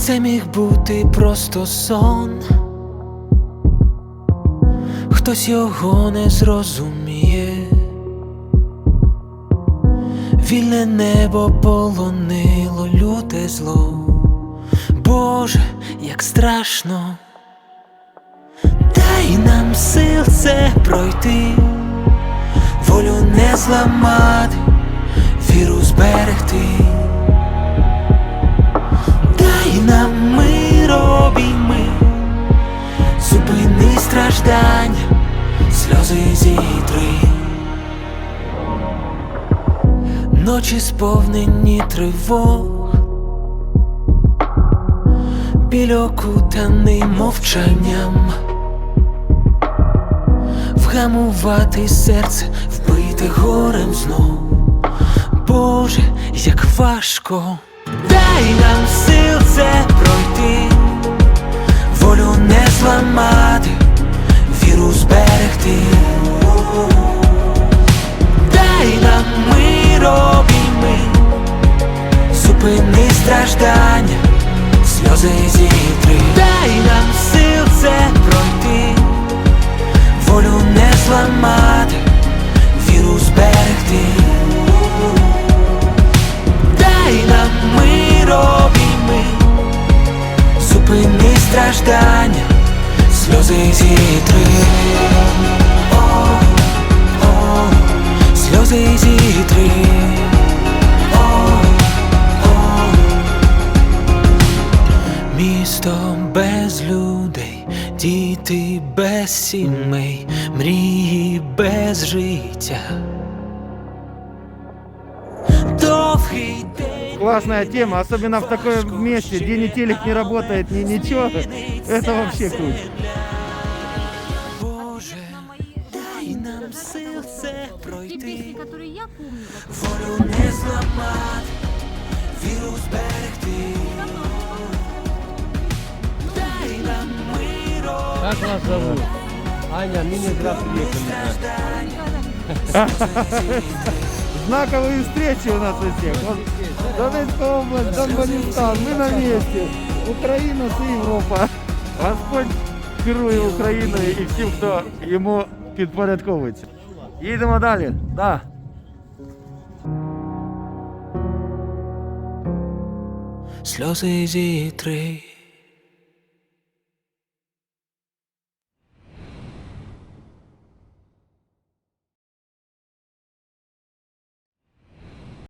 Це міг бути просто сон. Хтось його не зрозуміє. Вільне небо полонило люте зло. Боже, як страшно. Дай нам сил це пройти, волю не зламати, віру зберегти. Зупини страждання, сльози зітри. Ночі сповнені тривог, біль окутаний мовчанням, вгамувати серце, вбите горем знов. Боже, як важко, дай нам сил це пройти, волю не зламати. Дай нам мир обійми, зупини страждання, сльози зітри. Дай нам сил це пройти, волю не зламати, віру зберегти. Дай нам мир обійми, зупини страждання, зітри. О, о, сльози зітри. О, о. Місто без людей, діти без сімей, мрії без життя. Довгий день. Классная тема, особенно в таком месте, где ни телек не работает, ни ничего. Это вообще круто. Те песни, пройти, которые я помню, волю не зламати, віру зберегти. Дай нам мир Как вас зовут? Аня, мы не зря приехали. Знаковые встречи у нас у всех. Вот Донецкая область, Донбанистан, мы на месте. Украина и Европа. Господь керує Україною і всім, хто йому підпорядковується. Їдемо далі. Да. сльози зітри.